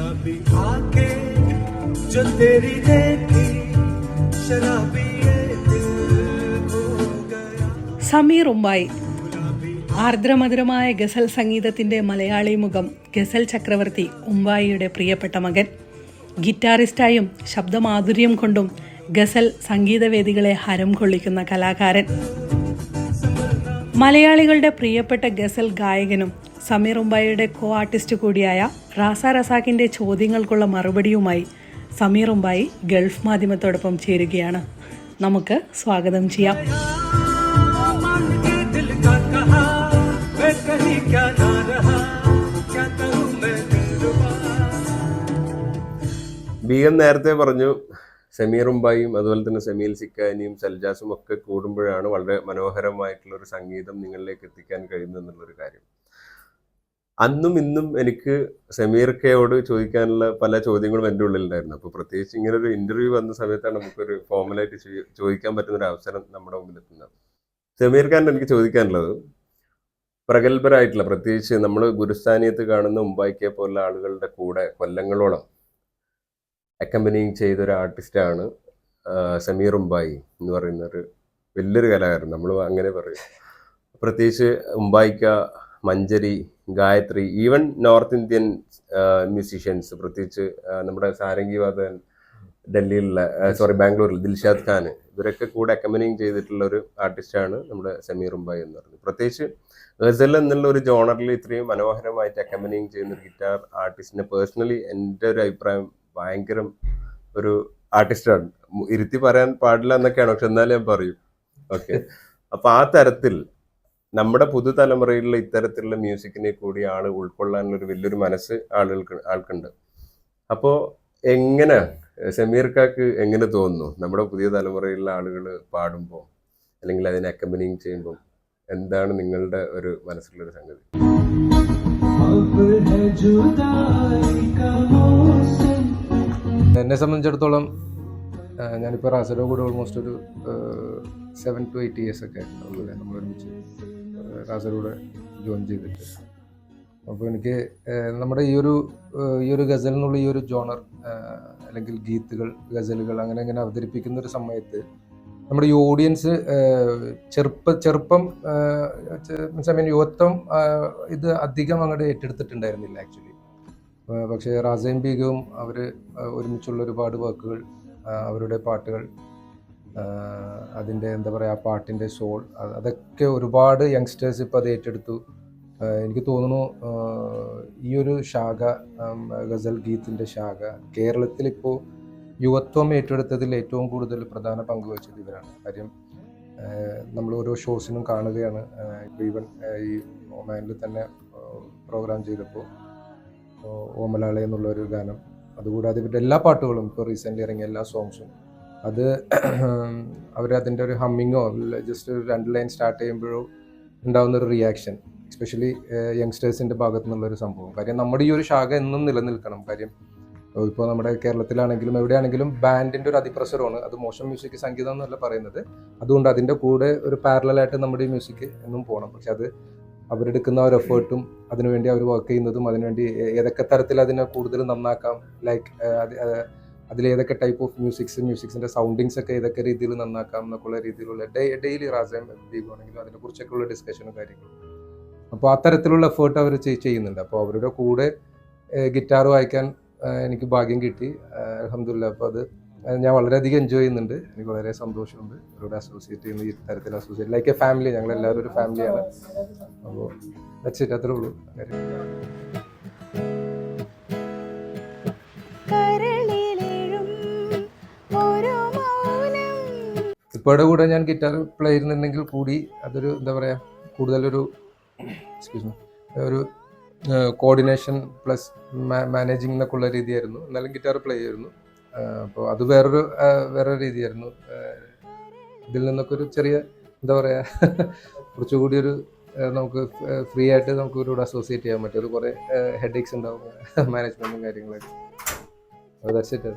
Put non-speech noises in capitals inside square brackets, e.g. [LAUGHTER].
गुलाबी आंखें जो तेरी देखी शराबी ये दिल खो गया സമീർ ഉമ്മായി ആർദ്രമധുരമായ ഗസൽ സംഗീതത്തിന്റെ മലയാളി മുഖം ഗസൽ ചക്രവർത്തി ഉമ്പായിയുടെ പ്രിയപ്പെട്ട മകൻ ഗിറ്റാറിസ്റ്റായും ശബ്ദമാധുര്യം കൊണ്ടും ഗസൽ സംഗീതവേദികളെ ഹരം കൊള്ളിക്കുന്ന കലാകാരൻ മലയാളികളുടെ പ്രിയപ്പെട്ട ഗസൽ ഗായകനും സമീർ ഉമ്പായിയുടെ കോ ആർട്ടിസ്റ്റ് കൂടിയായ റാസ റസാക്കിന്റെ ചോദ്യങ്ങൾക്കുള്ള മറുപടിയുമായി സമീർ ഉമ്പായി ഗൾഫ് മാധ്യമത്തോടൊപ്പം ചേരുകയാണ്. നമുക്ക് സ്വാഗതം ചെയ്യാം. ബി എം നേരത്തെ പറഞ്ഞു സെമീർ ഉമ്പായും അതുപോലെ തന്നെ സെമീൽ സിക്കാനിയും സൽജാസും ഒക്കെ കൂടുമ്പോഴാണ് വളരെ മനോഹരമായിട്ടുള്ള ഒരു സംഗീതം നിങ്ങളിലേക്ക് എത്തിക്കാൻ കഴിയുന്നത് എന്നുള്ളൊരു കാര്യം. അന്നും ഇന്നും എനിക്ക് സമീർ കെയോട് ചോദിക്കാനുള്ള പല ചോദ്യങ്ങളും എന്റെ ഉള്ളിലുണ്ടായിരുന്നു. അപ്പോൾ പ്രത്യേകിച്ച് ഇങ്ങനെ ഒരു ഇന്റർവ്യൂ വന്ന സമയത്താണ് നമുക്കൊരു ഫോമലായിട്ട് ചോദിക്കാൻ പറ്റുന്ന ഒരു അവസരം നമ്മുടെ മുമ്പിൽ എത്തുന്നത് സമീർ ഖാൻ എനിക്ക് ചോദിക്കാനുള്ളത്. പ്രഗത്ഭരായിട്ടുള്ള പ്രത്യേകിച്ച് നമ്മൾ ഗുരുസ്ഥാനീയത്ത് കാണുന്ന മുംബൈക്കെ പോലുള്ള ആളുകളുടെ കൂടെ കൊല്ലങ്ങളോളം അക്കമ്പനിങ് ചെയ്ത ഒരു ആർട്ടിസ്റ്റാണ് സമീർ ഉമ്പായി എന്ന് പറയുന്ന ഒരു വലിയൊരു കലാകാരൻ. നമ്മൾ അങ്ങനെ പറയും. പ്രത്യേകിച്ച് ഉമ്പായിക്ക Manjari Gayathri even north Indian musicians പ്രത്യേകിച്ച് നമ്മുടെ സാരംഗി വാദൻ ഡൽഹിയിലുള്ള സോറി ബാംഗ്ലൂരിൽ ദിൽഷാദ് ഖാൻ ഇവരൊക്കെ കൂടെ അക്കമ്പനിങ് ചെയ്തിട്ടുള്ള ഒരു ആർട്ടിസ്റ്റാണ് നമ്മുടെ സമീർ ഉമ്പായി എന്ന് പറയുന്നത്. പ്രത്യേകിച്ച് ഗസൽ എന്നുള്ള ഒരു ജോണറിൽ ഇത്രയും മനോഹരമായിട്ട് അക്കമ്പനിങ് ചെയ്യുന്ന ഒരു ഗിറ്റാർ ആർട്ടിസ്റ്റിനെ പേഴ്സണലി എന്റെ ഒരു അഭിപ്രായം ഭയങ്കര ഒരു ആർട്ടിസ്റ്റാണ് ഇരുത്തി പറയാൻ പാടില്ല എന്നൊക്കെയാണ് പക്ഷെ എന്നാലും ഞാൻ പറയും. ഓക്കെ അപ്പൊ ആ തരത്തിൽ നമ്മുടെ പുതുതലമുറയിലുള്ള ഇത്തരത്തിലുള്ള മ്യൂസിക്കിനെ കൂടി കൂടിയാണ് ഉൾക്കൊള്ളാനുള്ളൊരു വലിയൊരു മനസ്സ് ആളുകൾക്ക് ആൾക്കുണ്ട്. അപ്പോൾ എങ്ങനെ സമീർക്കാക്ക് എങ്ങനെ തോന്നുന്നു? നമ്മുടെ പുതിയ തലമുറയിലുള്ള ആളുകൾ പാടുമ്പോൾ അല്ലെങ്കിൽ അതിനെ അക്കമ്പനിങ് ചെയ്യുമ്പോൾ എന്താണ് നിങ്ങളുടെ ഒരു മനസ്സിലുള്ളൊരു സംഗതി? എന്നെ സംബന്ധിച്ചിടത്തോളം ഞാനിപ്പോൾ റാസലോ കൂടെ ഓൾമോസ്റ്റ് ഒരു സെവൻ ടു എയ്റ്റ് ഇയേഴ്സ് ഒക്കെ നമ്മളൊരുമിച്ച് റാസലൂടെ ജോയിൻ ചെയ്തിട്ട്. അപ്പോൾ എനിക്ക് നമ്മുടെ ഈ ഒരു ഈ ഒരു ഗസൽ എന്നുള്ള ഈ ഒരു ജോണർ അല്ലെങ്കിൽ ഗീത്തുകൾ ഗസലുകൾ അങ്ങനെ അങ്ങനെ അവതരിപ്പിക്കുന്ന ഒരു സമയത്ത് നമ്മുടെ ഈ ഓഡിയൻസ് ചെറുപ്പ ചെറുപ്പം മീൻസ് ഐ മീൻ യുവത്വം ഇത് അധികം അങ്ങോട്ട് ഏറ്റെടുത്തിട്ടുണ്ടായിരുന്നില്ല ആക്ച്വലി പക്ഷേ റാസയും ബീഗവും അവർ ഒരുമിച്ചുള്ള ഒരുപാട് വർക്കുകൾ അവരുടെ പാട്ടുകൾ അതിന്റെ എന്താ പറയുക ആ പാട്ടിന്റെ സോൾ അതൊക്കെ ഒരുപാട് യങ്സ്റ്റേഴ്സ് ഇപ്പോൾ അത് ഏറ്റെടുത്തു. എനിക്ക് തോന്നുന്നു ഈ ഒരു ശാഖ ഗസൽ ഗീത്തിന്റെ ശാഖ കേരളത്തിൽ ഇപ്പോൾ യുവത്വം ഏറ്റെടുത്തതിൽ ഏറ്റവും കൂടുതൽ പ്രധാന പങ്ക് വഹിച്ചത് ഇവരാണ്. കാര്യം നമ്മൾ ഓരോ ഷോസിനും കാണുകയാണ്. ഇപ്പോൾ ഈവൻ ഈ ഒമാനിൽ തന്നെ പ്രോഗ്രാം ചെയ്തപ്പോൾ ഓമലാളെ എന്നുള്ള ഒരു ഗാനം. അതുകൂടാതെ ഇവരുടെ എല്ലാ പാട്ടുകളും ഇപ്പോൾ റീസെന്റ്ലി ഇറങ്ങിയ എല്ലാ സോങ്സും അത് [CLEARS THROAT] അവർ അതിന്റെ ഒരു ഹമ്മിങ്ങോ ജസ്റ്റ് ഒരു രണ്ട് ലൈൻ സ്റ്റാർട്ട് ചെയ്യുമ്പോഴോ ഉണ്ടാകുന്ന ഒരു റിയാക്ഷൻ എസ്പെഷ്യലി യങ്സ്റ്റേഴ്സിന്റെ ഭാഗത്തു നിന്നുള്ളൊരു സംഭവം. കാര്യം നമ്മുടെ ഈ ഒരു ശാഖ എന്നും നിലനിൽക്കണം. കാര്യം ഇപ്പോൾ നമ്മുടെ കേരളത്തിലാണെങ്കിലും എവിടെയാണെങ്കിലും ബാൻഡിന്റെ ഒരു അതിപ്രസരമാണ്. അത് മോശം മ്യൂസിക് സംഗീതം എന്നല്ല പറയുന്നത്. അതുകൊണ്ട് അതിന്റെ കൂടെ ഒരു പാരലായിട്ട് നമ്മുടെ ഈ മ്യൂസിക് എന്നും പോകണം പക്ഷെ അത് അവരെടുക്കുന്ന ഒരു എഫേർട്ടും അതിനുവേണ്ടി അവർ വർക്ക് ചെയ്യുന്നതും അതിനുവേണ്ടി ഏതൊക്കെ തരത്തിൽ അതിനെ കൂടുതൽ നന്നാക്കാം ലൈക്ക് അതിൽ ഏതൊക്കെ ടൈപ്പ് ഓഫ് മ്യൂസിക്സ് മ്യൂസിക്സിന്റെ സൗണ്ടിങ്സ് ഒക്കെ ഏതൊക്കെ രീതിയിൽ നന്നാക്കാം എന്നൊക്കെയുള്ള രീതിയിലുള്ള ഡെയിലി റാസയും ദീപമാണെങ്കിലും അതിനെക്കുറിച്ചൊക്കെ ഉള്ള ഡിസ്കഷനും കാര്യങ്ങളും. അപ്പോൾ അത്തരത്തിലുള്ള എഫേർട്ട് അവർ ചെയ്യുന്നുണ്ട്. അപ്പോൾ അവരുടെ കൂടെ ഗിറ്റാർ വായിക്കാൻ എനിക്ക് ഭാഗ്യം കിട്ടി. അലഹമില്ല അപ്പോൾ അത് ഞാൻ വളരെയധികം എൻജോയ് ചെയ്യുന്നുണ്ട്. എനിക്ക് വളരെ സന്തോഷമുണ്ട്. അവരോട് അസോസിയേറ്റ് ചെയ്യുന്ന ഈ തരത്തിൽ അസോസിയേറ്റ് ലൈക്ക് എ ഫാമിലി ഞങ്ങൾ എല്ലാവരും ഒരു ഫാമിലിയാണ് അപ്പോൾ വെച്ചിട്ട് അത്രേ ഉള്ളൂ. കാര്യം ഇപ്പോഴുടെ കൂടെ ഞാൻ ഗിറ്റാർ പ്ലേ ചെയ്യുന്നുണ്ടെങ്കിൽ കൂടി അതൊരു എന്താ പറയുക കൂടുതലൊരു എക്സ്ക്യൂസ് ഒരു കോർഡിനേഷൻ പ്ലസ് മാനേജിങ് എന്നൊക്കെ ഉള്ള രീതിയായിരുന്നു. എന്നാലും ഗിറ്റാർ പ്ലേ ചെയ്യുമായിരുന്നു. അപ്പോൾ അത് വേറൊരു വേറെ രീതിയായിരുന്നു. ഇതിൽ നിന്നൊക്കെ ഒരു ചെറിയ എന്താ പറയുക [LAUGHS] കുറച്ചുകൂടി ഒരു നമുക്ക് ഫ്രീ ആയിട്ട് നമുക്ക് ഇവരോട് അസോസിയേറ്റ് ചെയ്യാൻ പറ്റും. ഒരു കുറേ ഹെഡേക്സ് ഉണ്ടാവും [LAUGHS] മാനേജ്മെന്റും കാര്യങ്ങളൊക്കെ. That's it